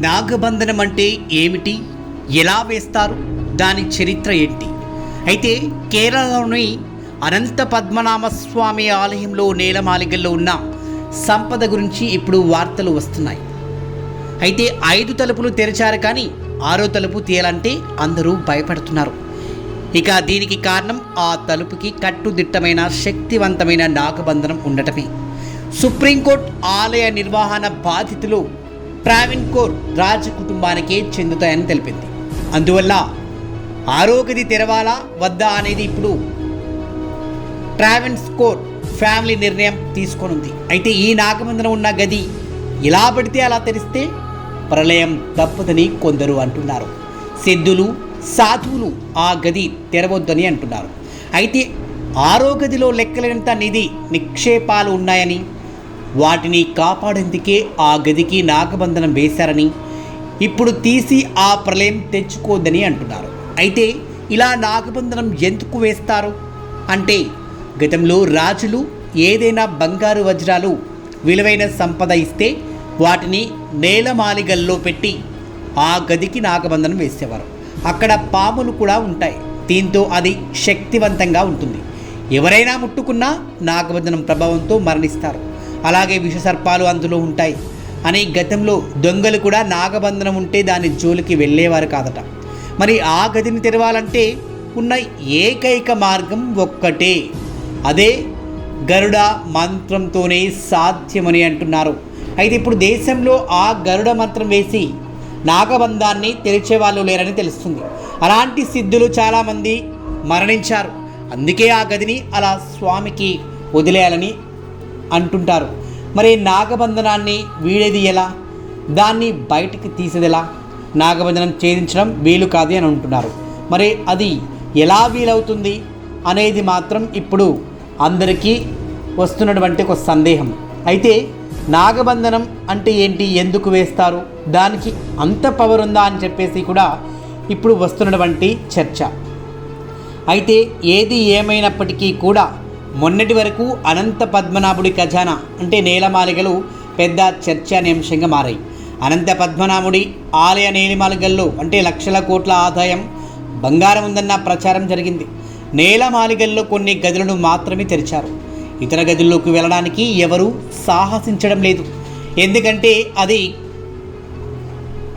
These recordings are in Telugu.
నాగబంధనం అంటే ఏమిటి? ఎలా వేస్తారు? దాని చరిత్ర ఏంటి? అయితే కేరళలోని అనంత పద్మనాభ స్వామి ఆలయంలో నేలమాలిగల్లో ఉన్న సంపద గురించి ఇప్పుడు వార్తలు వస్తున్నాయి. అయితే ఐదు తలుపులు తెరిచారు కానీ ఆరో తలుపు తీయాలంటే అందరూ భయపడుతున్నారు. ఇక దీనికి కారణం ఆ తలుపుకి కట్టుదిట్టమైన శక్తివంతమైన నాగబంధనం ఉండటమే. సుప్రీంకోర్టు ఆలయ నిర్వహణ బాధితులు ప్రావిన్ కోర్ రాజ కుటుంబానికే చెందుతాయని తెలిపింది. అందువల్ల ఆరోగ్యది తెరవాలా వద్దా అనేది ఇప్పుడు ట్రావెన్స్ కోర్ ఫ్యామిలీ నిర్ణయం తీసుకొనుంది. అయితే ఈ నాగబంధనం ఉన్న గది ఎలా పడితే అలా తెరిస్తే ప్రళయం తప్పదని కొందరు అంటున్నారు. సిద్ధులు సాధువులు ఆ గది తెరవద్దని అంటున్నారు. అయితే ఆరో గదిలో లెక్కలేనంత నిధి నిక్షేపాలు ఉన్నాయని వాటిని కాపాడేందుకే ఆ గదికి నాగబంధనం వేశారని ఇప్పుడు తీసి ఆ ప్రళయం తెచ్చుకోద్దని అంటున్నారు. అయితే ఇలా నాగబంధనం ఎందుకు వేస్తారు? అంటే గతంలో రాజులు ఏదైనా బంగారు వజ్రాలు విలువైన సంపద ఇస్తే వాటిని నేలమాలిగల్లో పెట్టి ఆ గదికి నాగబంధనం వేసేవారు. అక్కడ పాములు కూడా ఉంటాయి. దీంతో అది శక్తివంతంగా ఉంటుంది. ఎవరైనా ముట్టుకున్నా నాగబంధనం ప్రభావంతో మరణిస్తారు. అలాగే విషసర్పాలు అందులో ఉంటాయి. అని గతంలో దొంగలు కూడా నాగబంధనం ఉంటే దాని జోలికి వెళ్ళేవారు కాదట. మరి ఆ గదిని తెరవాలంటే ఉన్న ఏకైక మార్గం ఒక్కటే. అదే గరుడ మంత్రంతోనే సాధ్యమని అంటున్నారు. అయితే ఇప్పుడు దేశంలో ఆ గరుడ మంత్రం వేసి నాగబంధాన్ని తెరిచే వాళ్ళు లేరని తెలుస్తుంది. అలాంటి సిద్ధులు చాలామంది మరణించారు. అందుకే ఆ గదిని అలా స్వామికి వదిలేయాలని అంటుంటారు. మరి నాగబంధనాన్ని వీడేది ఎలా? దాన్ని బయటికి తీసేది ఎలా? నాగబంధనం ఛేదించడం వీలు కాదు అని అంటున్నారు. మరి అది ఎలా వీలవుతుంది అనేది మాత్రం ఇప్పుడు అందరికీ వస్తున్నటువంటి ఒక సందేహం. అయితే నాగబంధనం అంటే ఏంటి? ఎందుకు వేస్తారు? దానికి అంత పవర్ ఉందా అని చెప్పేసి కూడా ఇప్పుడు వస్తున్నటువంటి చర్చ. అయితే ఏది ఏమైనప్పటికీ కూడా మొన్నటి వరకు అనంత పద్మనాభుడి ఖజానా అంటే నేలమాలిగలు పెద్ద చర్చానీయాంశంగా మారాయి. అనంత పద్మనాభుడి ఆలయ నేలమాలిగల్లో అంటే లక్షల కోట్ల ఆదాయం బంగారం ఉందన్న ప్రచారం జరిగింది. నేలమాలిగల్లో కొన్ని గదులను మాత్రమే తెరిచారు. ఇతర గదుల్లోకి వెళ్ళడానికి ఎవరూ సాహసించడం లేదు. ఎందుకంటే అది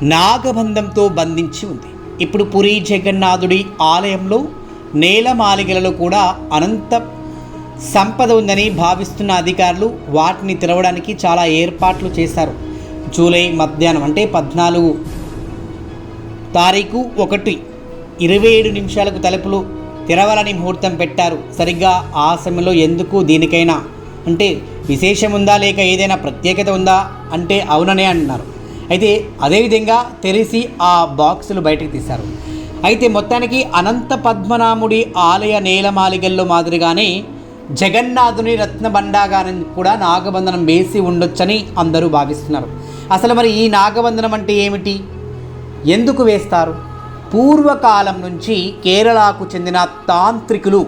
నాగబంధంతో బంధించి ఉంది. ఇప్పుడు పురి జగన్నాథుడి ఆలయంలో నేలమాలిగలలో కూడా అనంత సంపద ఉందని భావిస్తున్న అధికారులు వాటిని తెరవడానికి చాలా ఏర్పాట్లు చేశారు. జూలై మధ్యాహ్నం అంటే పద్నాలుగు తారీఖు ఒకటి ఇరవై ఏడు నిమిషాలకు తలుపులు తెరవాలని ముహూర్తం పెట్టారు. సరిగ్గా ఆ సమయంలో ఎందుకు దీనికైనా? అంటే విశేషం ఉందా లేక ఏదైనా ప్రత్యేకత ఉందా? అంటే అవుననే అంటున్నారు. అయితే అదేవిధంగా తెరిసి ఆ బాక్సులు బయటకు తీశారు. అయితే మొత్తానికి అనంత పద్మనాముడి ఆలయ నేలమాలిగల్లో మాదిరిగానే జగన్నాథుని రత్నబండాగారం కూడా నాగబంధనం వేసి ఉండొచ్చని అందరూ భావిస్తున్నారు. అసలు మరి ఈ నాగబంధనం అంటే ఏమిటి? ఎందుకు వేస్తారు? పూర్వకాలం నుంచి కేరళకు చెందిన తాంత్రికులు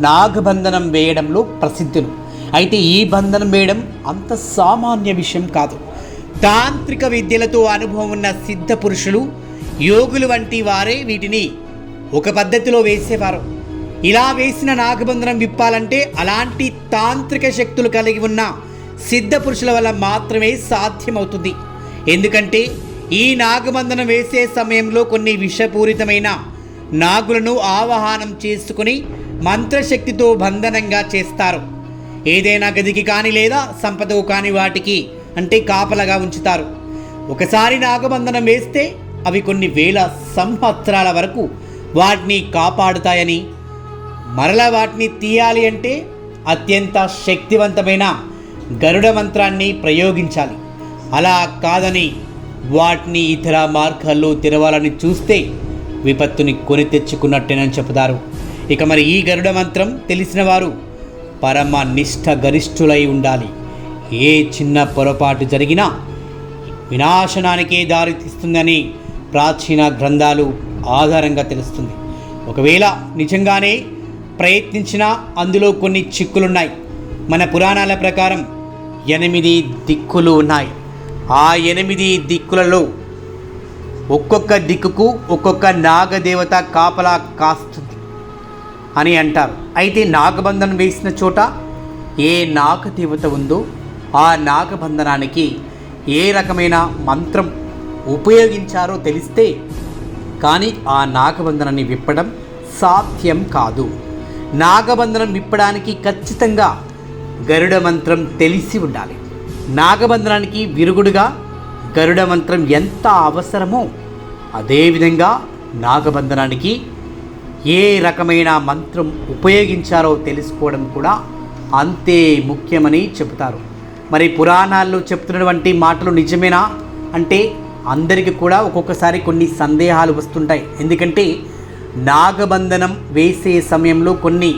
నాగబంధనం వేయడంలో ప్రసిద్ధులు. అయితే ఈ బంధనం వేయడం అంత సామాన్య విషయం కాదు. తాంత్రిక విద్యలతో అనుభవం ఉన్న సిద్ధ పురుషులు యోగులు వంటి వారే వీటిని ఒక పద్ధతిలో వేసేవారు. ఇలా వేసిన నాగబంధనం విప్పాలంటే అలాంటి తాంత్రిక శక్తులు కలిగి ఉన్న సిద్ధ పురుషుల వల్ల మాత్రమే సాధ్యమవుతుంది. ఎందుకంటే ఈ నాగబంధనం వేసే సమయంలో కొన్ని విషపూరితమైన నాగులను ఆవాహనం చేసుకుని మంత్రశక్తితో బంధనంగా చేస్తారు. ఏదైనా గదికి కానీ లేదా సంపదకు కానీ వాటికి అంటే కాపలగా ఉంచుతారు. ఒకసారి నాగబంధనం వేస్తే అవి కొన్ని వేల సంవత్సరాల వరకు వాటిని కాపాడుతాయని మరలా వాటిని తీయాలి అంటే అత్యంత శక్తివంతమైన గరుడ మంత్రాన్ని ప్రయోగించాలి. అలా కాదని వాటిని ఇతర మార్గాల్లో తెరవాలని చూస్తే విపత్తుని కొని తెచ్చుకున్నట్టేనని చెబుతారు. ఇక మరి ఈ గరుడ మంత్రం తెలిసిన వారు పరమ నిష్ఠ గరిష్ఠులై ఉండాలి. ఏ చిన్న పొరపాటు జరిగినా వినాశనానికే దారితీస్తుందని ప్రాచీన గ్రంథాలు ఆధారంగా తెలుస్తుంది. ఒకవేళ నిజంగానే ప్రయత్నించినా అందులో కొన్ని చిక్కులున్నాయి. మన పురాణాల ప్రకారం ఎనిమిది దిక్కులు ఉన్నాయి. ఆ ఎనిమిది దిక్కులలో ఒక్కొక్క దిక్కుకు ఒక్కొక్క నాగదేవత కాపలా కాస్తుంది అని అంటారు. అయితే నాగబంధనం వేసిన చోట ఏ నాగదేవత ఉందో ఆ నాగబంధనానికి ఏ రకమైన మంత్రం ఉపయోగించారో తెలిస్తే కానీ ఆ నాగబంధనాన్ని విప్పడం సాధ్యం కాదు. నాగబంధనం విప్పడానికి ఖచ్చితంగా గరుడ మంత్రం తెలిసి ఉండాలి. నాగబంధనానికి విరుగుడుగా గరుడ మంత్రం ఎంత అవసరమో అదేవిధంగా నాగబంధనానికి ఏ రకమైన మంత్రం ఉపయోగించారో తెలుసుకోవడం కూడా అంతే ముఖ్యమని చెబుతారు. మరి పురాణాల్లో చెప్తున్నటువంటి మాటలు నిజమేనా? అంటే అందరికీ కూడా ఒక్కొక్కసారి కొన్ని సందేహాలు వస్తుంటాయి. ఎందుకంటే నాగబంధనం వేసే సమయంలో కొన్ని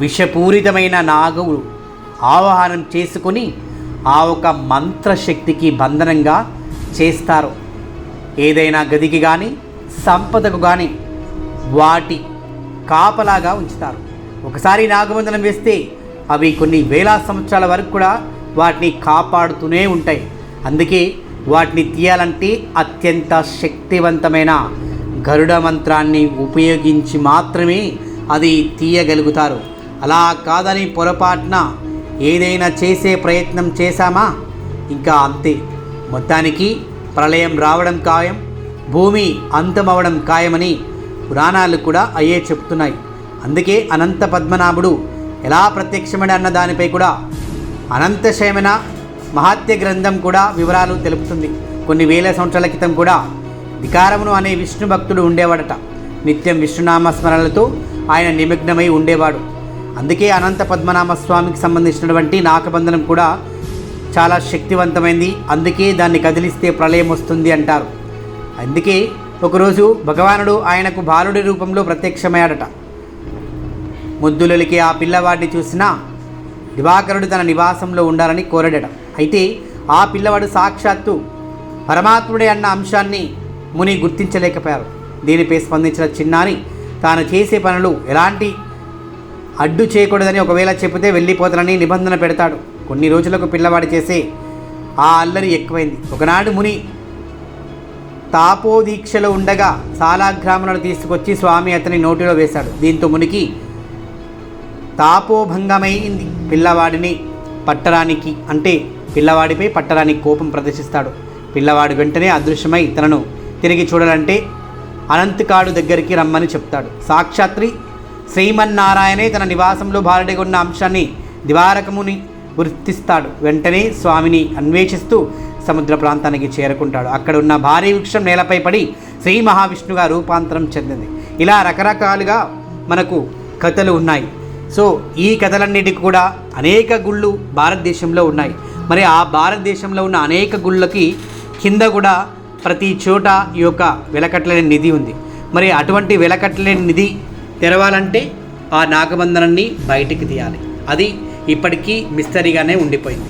విషపూరితమైన నాగులు ఆవాహనం చేసుకొని ఆ ఒక మంత్రశక్తికి బంధనంగా చేస్తారు. ఏదైనా గదికి కానీ సంపదకు కానీ వాటి కాపలాగా ఉంచుతారు. ఒకసారి నాగబంధనం వేస్తే అవి కొన్ని వేల సంవత్సరాల వరకు కూడా వాటిని కాపాడుతూనే ఉంటాయి. అందుకే వాటిని తీయాలంటే అత్యంత శక్తివంతమైన గరుడ మంత్రాన్ని ఉపయోగించి మాత్రమే అది తీయగలుగుతారు. అలా కాదని పొరపాటున ఏదైనా చేసే ప్రయత్నం చేశామా? ఇంకా అంతే. మొత్తానికి ప్రళయం రావడం ఖాయం భూమి అంతమవడం ఖాయమని పురాణాలు కూడా అయ్యే చెప్తున్నాయి. అందుకే అనంత పద్మనాభుడు ఎలా ప్రత్యక్షమైన అన్న దానిపై కూడా అనంతశయమైన మహాత్య గ్రంథం కూడా వివరాలు తెలుపుతుంది. కొన్ని వేల సంవత్సరాల క్రితం కూడా వికారమును అనే విష్ణు భక్తుడు ఉండేవాడట. నిత్యం విష్ణునామ స్మరణలతో ఆయన నిమగ్నమై ఉండేవాడు. అందుకే అనంత పద్మనాభ స్వామికి సంబంధించినటువంటి నాకబంధనం కూడా చాలా శక్తివంతమైంది. అందుకే దాన్ని కదిలిస్తే ప్రళయం వస్తుంది అంటారు. అందుకే ఒకరోజు భగవానుడు ఆయనకు బాలుడి రూపంలో ప్రత్యక్షమయ్యాడట. ముద్దులకి ఆ పిల్లవాడిని చూసినా దివాకరుడు తన నివాసంలో ఉండాలని కోరాడట. అయితే ఆ పిల్లవాడు సాక్షాత్తు పరమాత్ముడే అన్న అంశాన్ని ముని గుర్తించలేకపోయారు. దీనిపై స్పందించిన చిన్నారి తాను చేసే పనులు ఎలాంటి అడ్డు చేయకూడదని ఒకవేళ చెబితే వెళ్ళిపోతానని నిబంధన పెడతాడు. కొన్ని రోజులకు పిల్లవాడు చేసే ఆ అల్లరి ఎక్కువైంది. ఒకనాడు ముని తాపోదీక్షలో ఉండగా సాలాగ్రాములను తీసుకొచ్చి స్వామి అతని నోటిలో వేశాడు. దీంతో మునికి తాపోభంగమైంది. పిల్లవాడిని పట్టడానికి అంటే పిల్లవాడిపై పట్టడానికి కోపం ప్రదర్శిస్తాడు. పిల్లవాడు వెంటనే అదృశ్యమై తనను తిరిగి చూడాలంటే అనంతకాడు దగ్గరికి రమ్మని చెప్తాడు. సాక్షాత్రి శ్రీమన్నారాయణే తన నివాసంలో భారడిగా ఉన్న అంశాన్ని దివారకముని గుర్తిస్తాడు. వెంటనే స్వామిని అన్వేషిస్తూ సముద్ర ప్రాంతానికి చేరుకుంటాడు. అక్కడ ఉన్న భారీ వృక్షం నేలపై పడి శ్రీ మహావిష్ణుగా రూపాంతరం చెందింది. ఇలా రకరకాలుగా మనకు కథలు ఉన్నాయి. సో ఈ కథలన్నిటికి కూడా అనేక గుళ్ళు భారతదేశంలో ఉన్నాయి. మరి ఆ భారతదేశంలో ఉన్న అనేక గుళ్ళకి కింద కూడా ప్రతి చోట ఈ యొక్క వెలకట్లేని నిధి ఉంది. మరి అటువంటి వెలకట్లేని నిధి తెరవాలంటే ఆ నాగబంధనాన్ని బయటికి తీయాలి. అది ఇప్పటికీ మిస్టరీగానే ఉండిపోయింది.